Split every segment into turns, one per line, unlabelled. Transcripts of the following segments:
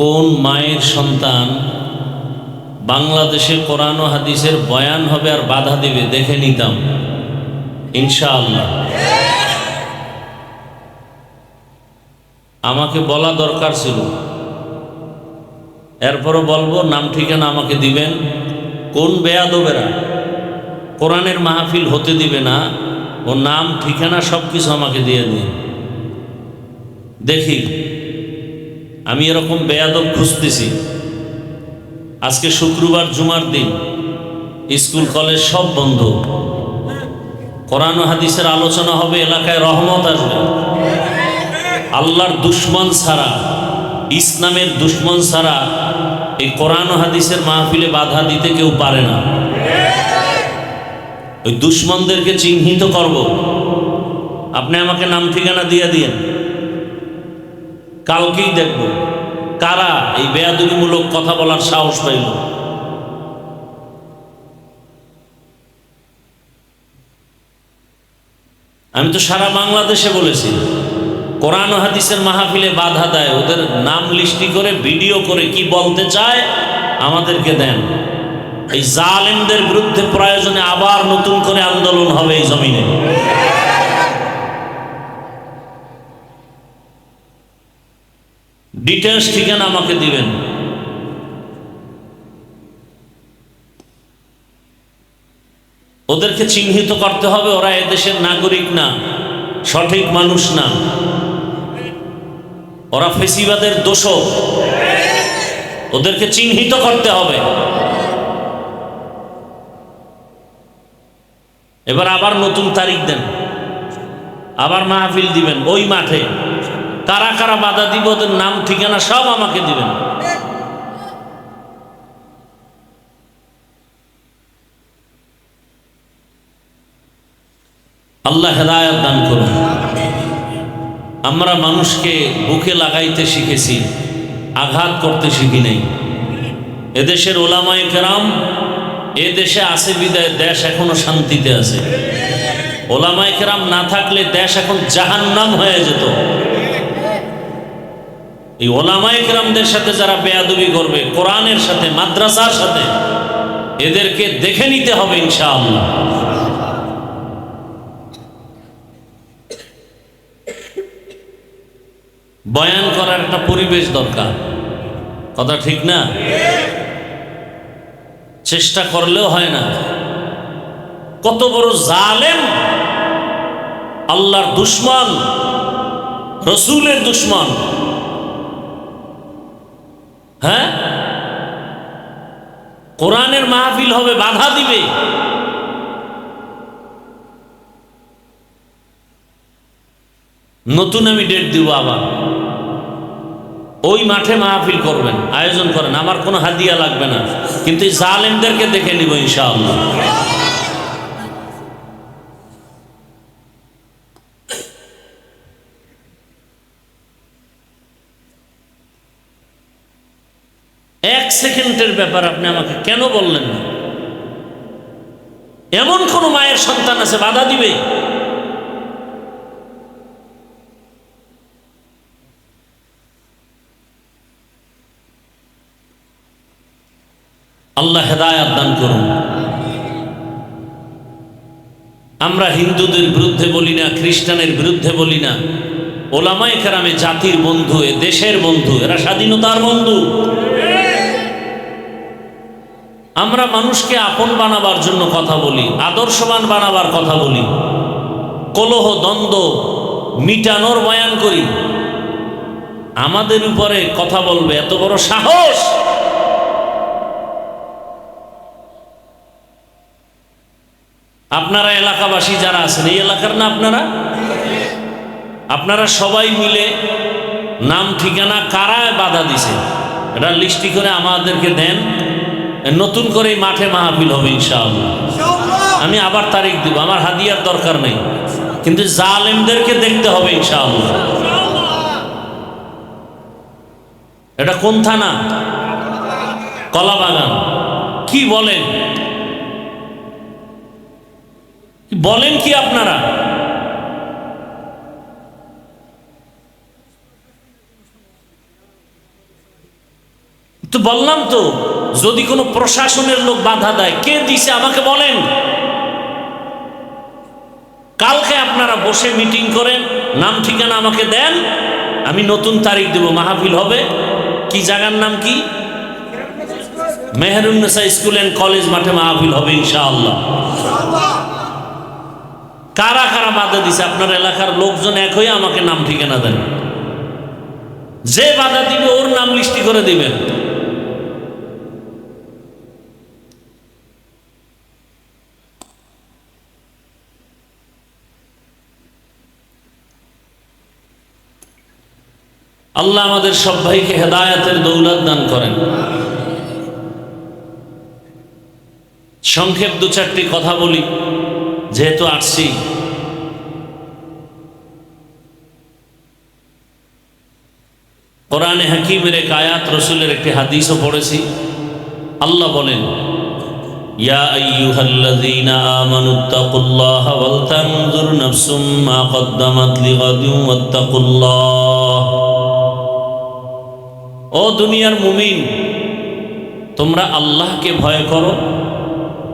কোন মায়ের সন্তান বাংলাদেশে কোরআন ও হাদিসের বয়ান হবে আর বাধা দিবে? দেখে নিতাম। ইনশাআল্লাহ। আমাকে বলা দরকার ছিল। এরপরও বলব, নাম ঠিকানা আমাকে দিবেন। কোন বেয়াদবেরা কোরআনের মাহফিল হতে দিবে না ও নাম ঠিকানা সব কিছু আমাকে দিয়ে দিন। দেখি। আমি এরকম বেয়াদব খুঁজতেছি। আজকে শুক্রবার জুমার দিন, স্কুল, কলেজ সব বন্ধ। কোরআন হাদিসের আলোচনা হবে, এলাকায় রহমত আসবে। আল্লাহর দুশ্মন ছাড়া, ইসলামের দুশ্মন ছাড়া এই কোরআন হাদিসের মাহফিলে বাধা দিতে কেউ পারে না। ওই দুশ্মনদেরকে চিহ্নিত করব। আপনি আমাকে নাম ঠিকানা দিয়ে দিয়েন। কালকেই দেখব। কারা এই বেয়াদুরিমূলক কথা বলার সাহস পাইল? আমি তো সারা বাংলাদেশে বলেছি, কোরআন হাদিসের মাহফিলে বাধা দেয়, ওদের নাম লিস্টি করে, ভিডিও করে কি বলতে চায়, আমাদেরকে দেন। এই জালেমদের বিরুদ্ধে প্রয়োজনে আবার নতুন করে আন্দোলন হবে এই জমিনে। ডিটেলস ঠিকানা আমাকে দিবেন। ওদেরকে চিহ্নিত করতে হবে, ওরা এদেশের নাগরিক না, সঠিক মানুষ না। ওরা ফেসিবাদের দোষ ওদেরকে চিহ্নিত করতে হবে। এবার আবার নতুন তারিখ দেন। আবার মাহফিল দিবেন, ওই মাঠে। কারা কারা বাধা দিব, ওদের নাম, ঠিকানা সব আমাকে দিবেন। আল্লাহ হেদায়ত দান করুন। আমরা মানুষকে বুকে লাগাইতে শিখেছি, আঘাত করতে শিখি নাই। এদেশের ওলামাই কেরাম, এ দেশে আছে বিদায়, দেশ এখনও শান্তিতে আছে। ওলামাই কেরাম না থাকলে দেশ এখন জাহান্নাম হয়ে যেত। এই ওলামাই কেরামদের সাথে যারা বেয়াদবি করবে, কোরআনের সাথে, মাদ্রাসার সাথে, এদেরকে দেখে নিতে হবে ইনশাআল্লাহ। বয়ান করার একটা পরিবেশ দরকার। কথা ঠিক না? চেষ্টা করলেও হয় না। কত বড় জালেম আল্লাহর দুশ্মন, রসুলের দুশ্মন। হ্যাঁ? কোরআনের মাহফিল হবে, বাধা দিবে। নতুন আমি ডেট দিব আবার। ওই মাঠে মাহফিল করবেন, আয়োজন করেন। আমার কোনো হাদিয়া লাগবে না। কিন্তু জালেমদেরকে দেখে নিব ইনশাআল্লাহ। এক সেকেন্ডের ব্যাপার আপনি আমাকে কেন বললেন? না এমন কোন মায়ের সন্তান আছে, বাধা দিবে? আল্লাহ হেদায়াত দান করুন। আমরা হিন্দুদের বিরুদ্ধে বলি না, খ্রিস্টানের বিরুদ্ধে বলি না। ওলামাই কেরামে জাতির বন্ধু, এ দেশের বন্ধু, এরা স্বাধীনতার বন্ধু। আমরা মানুষকে আপন বানাবার জন্য কথা বলি, আদর্শবান বানাবার কথা বলি, কলহ, দ্বন্দ্ব মিটানোর বয়ান করি। আমাদের উপরে কথা বলবে এত বড় সাহস! আপনারা এলাকাবাসী যারা আছেন, এই এলাকার না আপনারা? আপনারা সবাই মিলে নাম ঠিকানা কারায় বাধা দিছে? এটা লিস্টি করে আমাদেরকে দেন। নতুন করে মাঠে মাহফিল হবে ইনশাআল্লাহ। আমি আবার তারিখ দিব, আমার হাদিয়ার দরকার নেই। কিন্তু জালেমদেরকে দেখতে হবে ইনশাআল্লাহ। এটা কোন থানা? কলাবাগান। কি বলেন? বলেন কি আপনারা? তো বললাম তো। যদি কোনো প্রশাসনের লোক বাধা দেয়, কে দিছে? আমাকে বলেন। কালকে আপনারা বসে মিটিং করেন, নাম ঠিকানা আমাকে দেন, আমি নতুন তারিখ দেব, মাহফিল হবে। কি জায়গার নাম কি? মেহরুন্নেসা স্কুল অ্যান্ড কলেজ মাঠে মাহফিল হবে, ইনশাআল্লাহ। কারা কারা বাধা দিছে? আপনার এলাকার লোকজন এক হয়ে আমাকে নাম ঠিকানা দেন। যে বাধা দিবে, ওর নাম লিস্টি করে দিবেন। আল্লাহ আমাদের সব ভাইকে হেদায়াতের দৌলত দান করেন। সংক্ষেপ দু চারটি কথা বলি, যেহেতু আসছি। কোরআনে হাকিমের এক আয়াত, রসুলের একটি হাদিসও পড়েছি। আল্লাহ বলেন, ইয়া ও দুনিয়ার মুমিন, তোমরা আল্লাহকে ভয় করো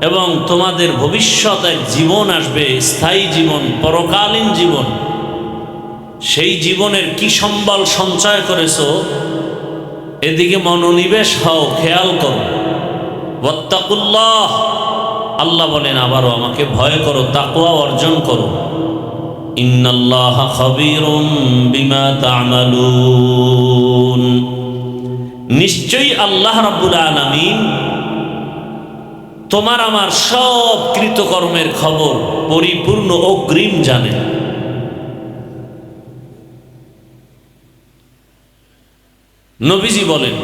এবং তোমাদের ভবিষ্যৎ এক জীবন আসবে, স্থায়ী জীবন, পরকালীন জীবন। সেই জীবনের কি সম্বল সঞ্চয় করেছ, এদিকে মনোনিবেশ হও, খেয়াল করো। ওয়াত্তাকুল্লাহ, আল্লাহ বলেন, আবারও আমাকে ভয় করো তাকুয়া অর্জন করো। ইন্নাল্লাহ খবীরুম বিমা তা'মালুন। নিশ্চয়ই আল্লাহ রাব্বুল আলামিন তোমার আমার সব কৃতকর্মের খবর পরিপূর্ণ অগ্রিম জানেন নবীজি বলেন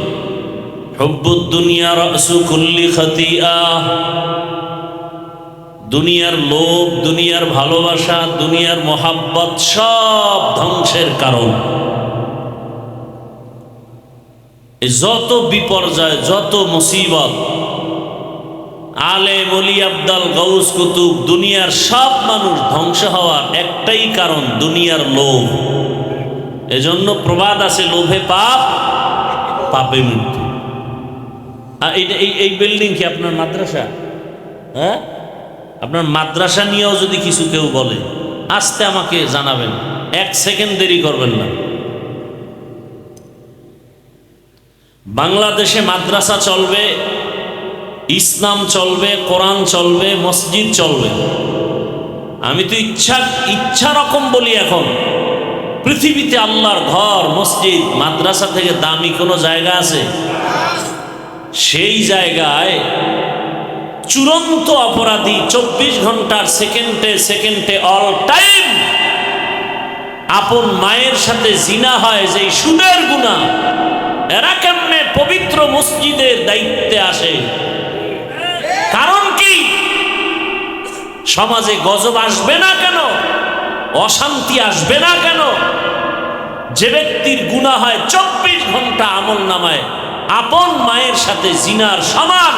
দুনিয়ার লোভ, দুনিয়ার ভালোবাসা, দুনিয়ার মোহাব্বত সব ধ্বংসের কারণ এই যত বিপর্যয়, যত মুসিবত আলে মলি আবদাল গৌস কুতুব, দুনিয়ার সব মানুষ ধ্বংস হওয়ার একটাই কারণ দুনিয়ার লোভ। এজন্য প্রবাদ আছে, লোভে পাপ, পাপে মৃত্যু। এই এই বিল্ডিং কি আপনার মাদ্রাসা? হ্যাঁ? আপনার মাদ্রাসা নিয়েও যদি কিছু কেউ বলে, আসতে আমাকে জানাবেন, এক সেকেন্ড দেরি করবেন না। বাংলাদেশে মাদ্রাসা চলবে, ইসলাম চলবে, কোরআন চলবে, মসজিদ চলবে। আমি তো ইচ্ছা ইচ্ছা রকম বলি এখন, পৃথিবীতে আল্লাহর ঘর, মসজিদ, মাদ্রাসা থেকে দামি কোনো জায়গা আছে? সেই জায়গায় চূড়ান্ত অপরাধী চব্বিশ ঘণ্টার সেকেন্ডে সেকেন্ডে অল টাইম আপন মায়ের সাথে জিনা হয় যে সুদের গুণা এরা কেমনে পবিত্র মসজিদের দায়িত্বে আসে? কারণ কি? সমাজে গজব আসবে না কেন? অশান্তি আসবে না কেন? যে ব্যক্তির গুণা হয় চব্বিশ ঘণ্টা আমল নামায়, আপন মায়ের সাথে জিনার সমান।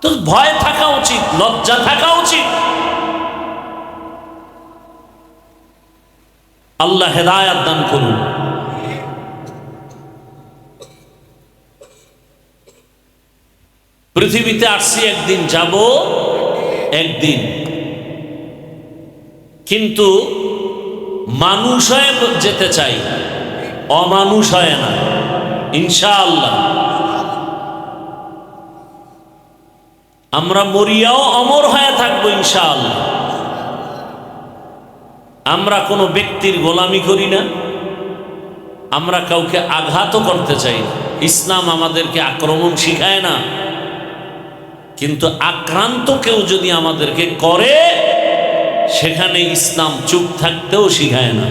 তো ভয় থাকা উচিত, লজ্জা থাকা উচিত। আল্লাহ হেদায়াত দান করুন। পৃথিবীতে আসছি, একদিন যাব, একদিন। কিন্তু মানুষ যেতে চাই, অমানুষ হয় না, ইনশাআল্লাহ। আমরা মরিয়াও অমর হয়ে থাকব, ইনশাআল্লাহ। আমরা কোনো ব্যক্তির গোলামি করি না, আমরা কাউকে আঘাতও করতে চাই ইসলাম আমাদেরকে আক্রমণ শিখায় না। কিন্তু আক্রান্ত কেউ যদি আমাদেরকে করে, সেখানে ইসলাম চুপ থাকতেও শিখায় না।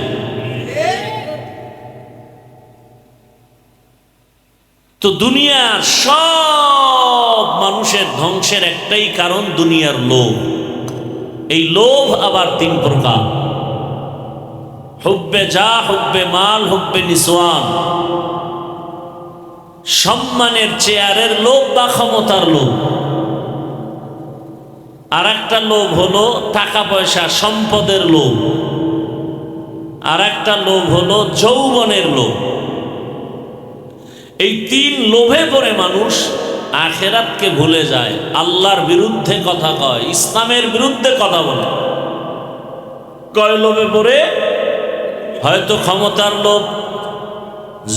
তো দুনিয়ার সব মানুষের ধ্বংসের একটাই কারণ দুনিয়ার লোভ। এই লোভ আবার তিন প্রকার। হুব্বে যা, হুব্বে মাল, হুব্বে নিসওয়ান। সম্মানের চেয়ারের লোভ বা ক্ষমতার লোভ। আর একটা লোভ হলো টাকা পয়সা, সম্পদের লোভ। আর একটা লোভ হলো যৌবনের লোভ। এই তিন লোভে পড়ে মানুষ আখেরাতকে ভুলে যায়। আল্লাহর বিরুদ্ধে কথা কয়, ইসলামের বিরুদ্ধে কথা বলে। কয় লোভে পড়ে? হয়তো ক্ষমতার লোভ।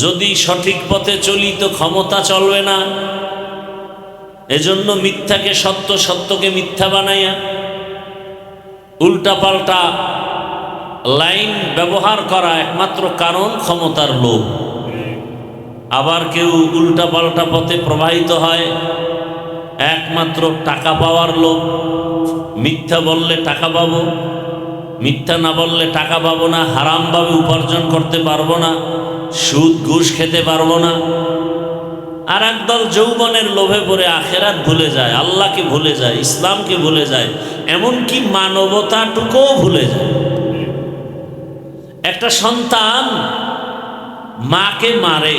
যদি সঠিক পথে চলি তো ক্ষমতা চলবে না। এজন্য মিথ্যাকে সত্য সত্যকে মিথ্যা বানাইয়া উল্টাপাল্টা লাইন ব্যবহার করা একমাত্র কারণ ক্ষমতার লোভ। আবার কেউ উল্টাপাল্টা পথে প্রবাহিত হয়, একমাত্র টাকা পাওয়ার লোভ। মিথ্যা বললে টাকা পাবো, মিথ্যা না বললে টাকা পাবো না, হারামভাবে উপার্জন করতে পারব না, সুদ ঘুষ খেতে পারব না আর একদল যৌবনের লোভে পড়ে আখেরাত ভুলে যায়, আল্লাহকে ভুলে যায়, ইসলামকে ভুলে যায়, এমনকি মানবতাটুকুও ভুলে যায়। একটা সন্তান মাকে মারে,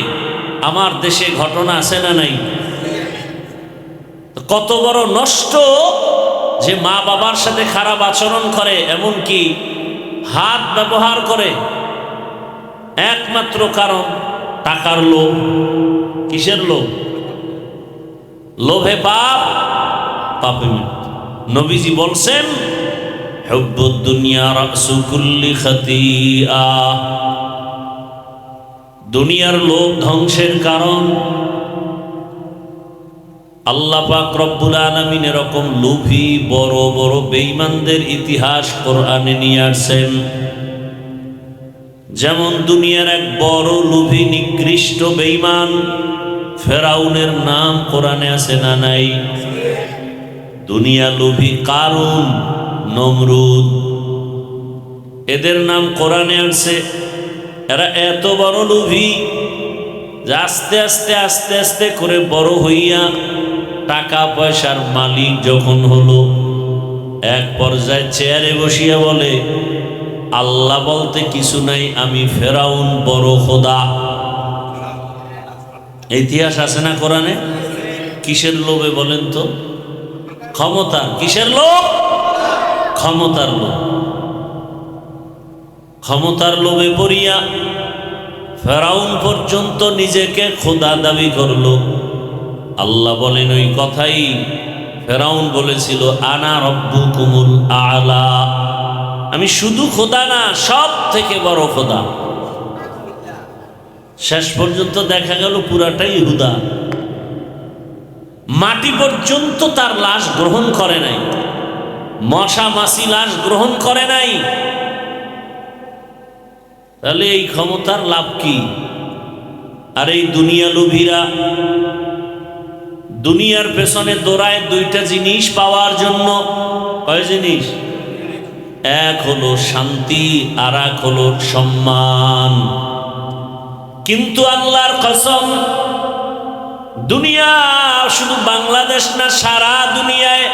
আমার দেশে ঘটনা আছে না নাই? কত বড় নষ্ট যে মা বাবার সাথে খারাপ আচরণ করে, এমনকি হাত ব্যবহার করে। একমাত্র কারণ টাকার লোভ, কিসের লোভ? লোভে পাপ, পাপে নবীজি বলছেন দুনিয়ার লোভ ধ্বংসের কারণ। আল্লাহ পাক রব্বুল আলমিন এরকম লোভী, বড় বড় বেঈমানদের ইতিহাস কোরআনে নিয়ে আসছেন। যেমন দুনিয়ার এক বড় লোভী, নিকৃষ্ট, বেঈমান, ফেরাউনের নাম কোরআনে আছে না নাই? দুনিয়া লোভী কারুন? নমরুদ। এদের নাম কোরআনে আছে। এরা এত বড় লোভী যে আস্তে আস্তে আস্তে আস্তে করে বড় হইয়া টাকা পয়সার মালিক যখন হলো, এক পর্যায়ে চেয়ারে বসিয়া বলে আল্লাহ বলতে কিছু নাই, আমি ফেরাউন বড় খোদা। ইতিহাস আছে না কোরআনে? কিসের লোভে বলেন তো? ক্ষমতা। কিসের লোভ? ক্ষমতার লোভ। ক্ষমতার লোভে পড়িয়া ফেরাউন পর্যন্ত নিজেকে খোদা দাবি করল। আল্লাহ বলেন ওই কথাই ফেরাউন বলেছিল, আনা রব্বু কুমুল আলা। আমি শুধু খোদা না সব থেকে বড় খোদা। শেষ পর্যন্ত দেখা গেল পুরাটাই হুদা। মাটি পর্যন্ত তার লাশ গ্রহণ করে নাই। মশা মাসি লাশ গ্রহণ করে নাই। তাহলে এই ক্ষমতার লাভ কি? আর এই দুনিয়া লোভীরা দুনিয়ার পেছনে দৌড়ায় দুইটা জিনিস পাওয়ার জন্য। কয় জিনিস? এক হলো শান্তি, আর এক হলো সম্মান। কিন্তু আল্লাহর কসম, দুনিয়া শুধু বাংলাদেশ না, সারা দুনিয়ায়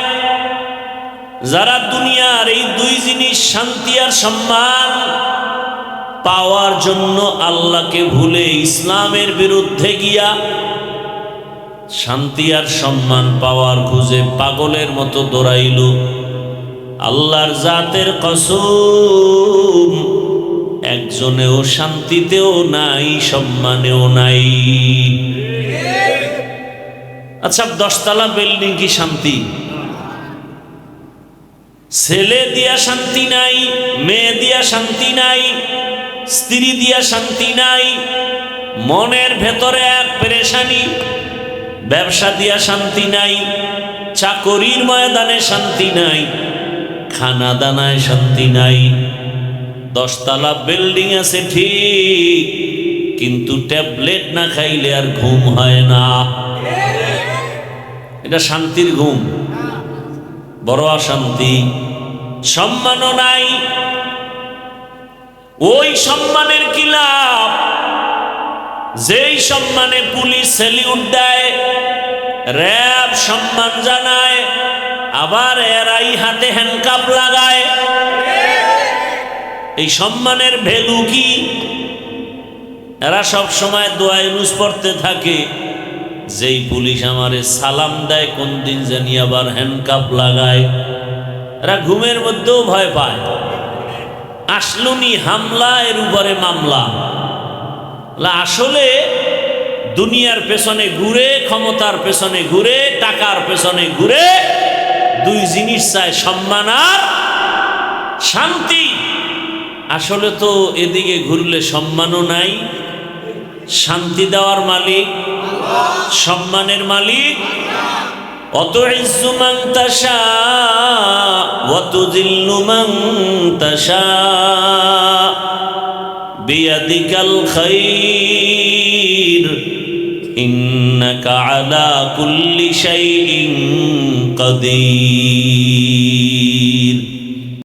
যারা দুনিয়ার এই দুই জিনিস, শান্তি আর সম্মান পাওয়ার জন্য আল্লাহকে ভুলে ইসলামের বিরুদ্ধে গিয়া শান্তি আর সম্মান পাওয়ার খুঁজে পাগলের মতো দৌড়াইল। আল্লাহর জাতের কসম, একজনেও শান্তিতেও নাই, সম্মানেও নাই। আচ্ছা দশতলা বিল্ডিং কি শান্তি? ছেলে দিয়া শান্তি নাই, মেয়ে দিয়া শান্তি নাই, স্ত্রী দিয়া শান্তি নাই, মনের ভেতরে এক পেরেশানি, ব্যবসা দিয়া শান্তি নাই, চাকরির ময়দানে শান্তি নাই। খানা দানায় শান্তি নাই। দশতলা বিল্ডিং আছে ঠিক, কিন্তু ট্যাবলেট না খাইলে আর ঘুম হয় না। এটা শান্তির ঘুম। বড় অশান্তি। সম্মানও নাই। ওই সম্মানের কি লাভ যেই সম্মানে পুলিশ সেলিউট দেয়, র্যাব সম্মান জানায় আবার এরাই হাতে হ্যান্ডকাপ লাগায়। এই সম্মানের ভ্যালু কি? এরা সব সময় দোয়া ইউজ পড়তে থাকে। যেই পুলিশ আমারে সালাম দেয়, কোন দিন জানি আবার হ্যান্ডকাপ লাগায়। এরা ঘুমের মধ্যেও ভয় পায়। আসলুনি হামলা, এর উপরে মামলা। আসলে দুনিয়ার পেছনে ঘুরে, ক্ষমতার পেছনে ঘুরে, টাকার পেছনে ঘুরে দুই জিনিস চায় সম্মান আর শান্তি। আসলে তো এদিকে ঘুরলে সম্মানও নাই, শান্তি দেওয়ার মালিক, সম্মানের মালিক। অত ইজ্জু মান তাশা, অত জিল্লু মান তাশা, বিয়াদিকাল খাইর ইন্নাকা আলা কুল্লি শাইইন কাদির।